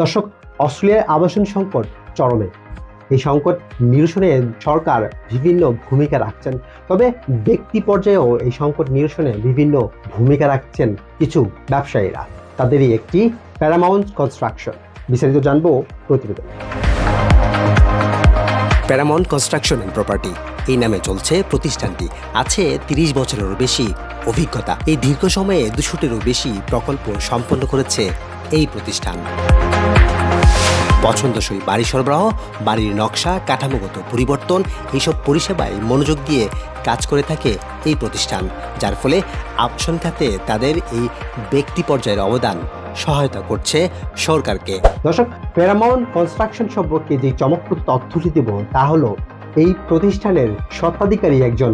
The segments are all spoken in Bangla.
দর্শক অস্ট্রেলিয়ার আবাসন সংকট চরমে। এই সংকট নিরসনে সরকার বিভিন্ন ভূমিকা রাখছেন। তবে ব্যক্তি পর্যায়েও এই সংকট নিরসনে বিভিন্ন ভূমিকা রাখছেন কিছু ব্যবসায়ীরা। তাদেরই একটি প্যারামাউন্ট কনস্ট্রাকশন বিস্তারিত জানব প্রতিবেদন। প্যারামাউন্ট কনস্ট্রাকশন অ্যান্ড প্রপার্টি এই নামে চলছে প্রতিষ্ঠানটি। আছে তিরিশ বছরেরও বেশি অভিজ্ঞতা। এই দীর্ঘ সময়ে দুশোটিরও বেশি প্রকল্প সম্পন্ন করেছে এই প্রতিষ্ঠান। পছন্দসই বাড়ি সরবরাহ, বাড়ির নকশা, কাঠামোগত পরিবর্তন, এইসব পরিষেবায় মনোযোগ দিয়ে কাজ করে থাকে এই প্রতিষ্ঠান, যার ফলে আবাসন খাতে তাদের এই ব্যক্তি পর্যায়ের অবদান সহায়তা করছে সরকারকে। দর্শক প্যারামাউন্ট কনস্ট্রাকশন সম্পর্কে যে চমকপ্রদ তথ্যটি দেব তা হলো, এই প্রতিষ্ঠানের স্বত্বাধিকারী একজন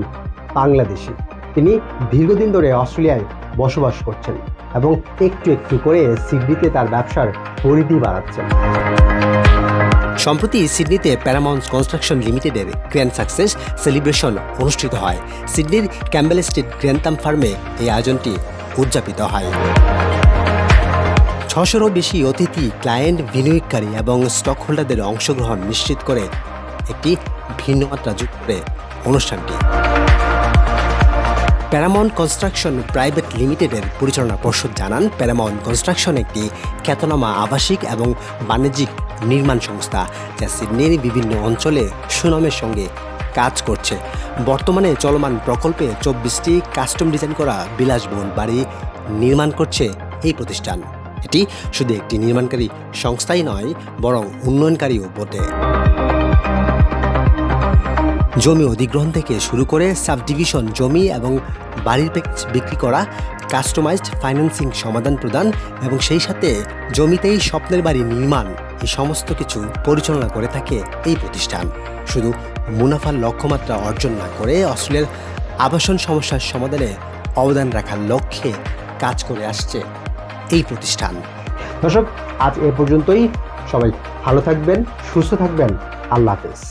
বাংলাদেশি। তিনি দীর্ঘদিন ধরে অস্ট্রেলিয়ায় বসবাস করছেন। এবং একটু একটু করে সিডনিতে তার ব্যবসার পরিধি বাড়াচ্ছেন সম্প্রতি সিডনিতে প্যারামাউন্ট কনস্ট্রাকশন লিমিটেডের গ্র্যান্ড সাকসেস সেলিব্রেশন অনুষ্ঠিত হয়। সিডনির ক্যাম্বেল স্ট্রিট গ্র্যান্তাম ফার্মে এই আয়োজনটি উদযাপিত হয়। ছশোরও বেশি অতিথি, ক্লায়েন্ট, বিনিয়োগকারী এবং স্টক হোল্ডারদের অংশগ্রহণ নিশ্চিত করে একটি ভিন্ন মাত্রা যোগ করে অনুষ্ঠানটি। প্যারামাউন্ট কনস্ট্রাকশন প্রাইভেট লিমিটেডের পরিচালনা পর্ষদ জানান প্যারামাউন্ট কনস্ট্রাকশন একটি খ্যাতনামা আবাসিক এবং বাণিজ্যিক নির্মাণ সংস্থা যা সিডনির বিভিন্ন অঞ্চলে সুনামের সঙ্গে কাজ করছে। বর্তমানে চলমান প্রকল্পে চব্বিশটি কাস্টম ডিজাইন করা বিলাসবহুল বাড়ি নির্মাণ করছে এই প্রতিষ্ঠান। এটি শুধু একটি নির্মাণকারী সংস্থাই নয়, বরং উন্নয়নকারীও বটে। জমি অধিগ্রহণ থেকে শুরু করে সাবডিভিশন জমি এবং বাড়ির বিক্রি করা কাস্টমাইজড ফাইন্যান্সিং সমাধান প্রদান এবং সেই সাথে জমিতেই স্বপ্নের বাড়ি নির্মাণ, এই সমস্ত কিছু পরিচালনা করে থাকে এই প্রতিষ্ঠান। শুধু মুনাফার লক্ষ্যমাত্রা অর্জন না করে অস্ট্রেলিয়ার আবাসন সমস্যার সমাধানে অবদান রাখার লক্ষ্যে কাজ করে আসছে এই প্রতিষ্ঠান। দর্শক, আজ এ পর্যন্তই। সবাই ভালো থাকবেন, সুস্থ থাকবেন। আল্লাহ হাফেজ।